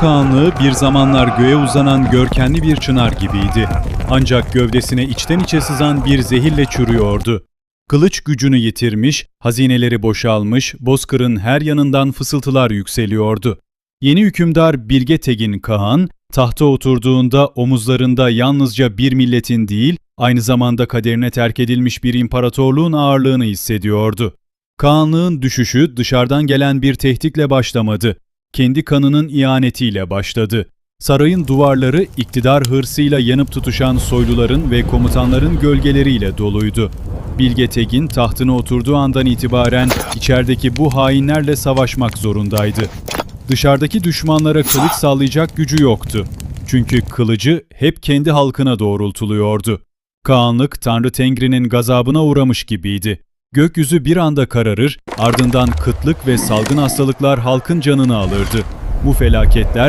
Kağanlığı bir zamanlar göğe uzanan görkemli bir çınar gibiydi. Ancak gövdesine içten içe sızan bir zehirle çürüyordu. Kılıç gücünü yitirmiş, hazineleri boşalmış, bozkırın her yanından fısıltılar yükseliyordu. Yeni hükümdar Bilge Tegin Kağan, tahta oturduğunda omuzlarında yalnızca bir milletin değil, aynı zamanda kaderine terk edilmiş bir imparatorluğun ağırlığını hissediyordu. Kağanlığın düşüşü dışarıdan gelen bir tehditle başlamadı. Kendi kanının ihanetiyle başladı. Sarayın duvarları iktidar hırsıyla yanıp tutuşan soyluların ve komutanların gölgeleriyle doluydu. Bilge Tegin tahtına oturduğu andan itibaren içerideki bu hainlerle savaşmak zorundaydı. Dışarıdaki düşmanlara kılıç sallayacak gücü yoktu. Çünkü kılıcı hep kendi halkına doğrultuluyordu. Kaanlık Tanrı Tengri'nin gazabına uğramış gibiydi. Gökyüzü bir anda kararır, ardından kıtlık ve salgın hastalıklar halkın canını alırdı. Bu felaketler